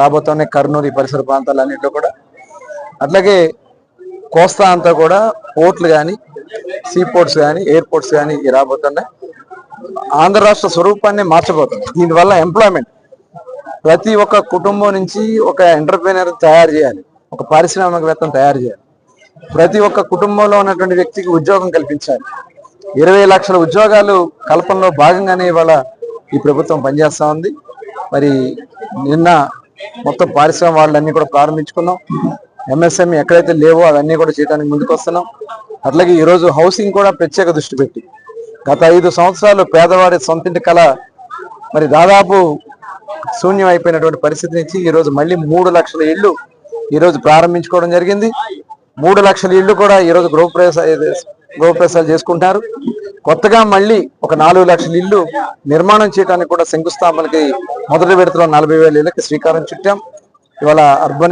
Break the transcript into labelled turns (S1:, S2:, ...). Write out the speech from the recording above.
S1: రాబోతోనే కర్నూలు ఈ పరిసర ప్రాంతాలన్నింటిలో కూడా. అట్లాగే కోస్తా అంతా కూడా పోర్ట్లు కానీ సీ పోర్ట్స్ కానీ ఎయిర్పోర్ట్స్ కానీ రాబోతున్నాయి. ఆంధ్ర రాష్ట్ర స్వరూపాన్ని మార్చబోతుంది దీనివల్ల ఎంప్లాయ్మెంట్. ప్రతి ఒక్క కుటుంబం నుంచి ఒక ఎంటర్ప్రీనర్ తయారు చేయాలి. ఒక పారిశ్రామికవేత్తను తయారు చేయాలి. ప్రతి ఒక్క కుటుంబంలో ఉన్నటువంటి వ్యక్తికి ఉద్యోగం కల్పించాలి. ఇరవై లక్షల ఉద్యోగాలు కల్పనలో భాగంగానే ఇవాళ ఈ ప్రభుత్వం పనిచేస్తూ ఉంది. మరి నిన్న మొత్తం పారిశ్రామిక వాళ్ళన్నీ కూడా ప్రారంభించుకున్నాం. ఎంఎస్ఎంఈ ఎక్కడైతే లేవో అవన్నీ కూడా చేయడానికి ముందుకు వస్తున్నాం అట్లాగే ఈరోజు హౌసింగ్ కూడా ప్రత్యేక దృష్టి పెట్టి గత ఐదు సంవత్సరాలు పేదవాడి సొంతింటి కళ మరి దాదాపు శూన్యం అయిపోయినటువంటి పరిస్థితి నుంచి ఈరోజు మళ్ళీ మూడు లక్షల ఇళ్ళు ఈరోజు ప్రారంభించుకోవడం జరిగింది. మూడు లక్షల ఇళ్ళు కూడా ఈ రోజు గృహప్రవేశ గృహప్రవేశాలు చేసుకుంటారు కొత్తగా మళ్ళీ ఒక నాలుగు లక్షల ఇల్లు నిర్మాణం చేయడానికి కూడా శంకుస్థాపనకి మొదటి విడతలో నలభై వేల ఇళ్ళకి శ్రీకారం చుట్టాం. ఇవాళ అర్బన్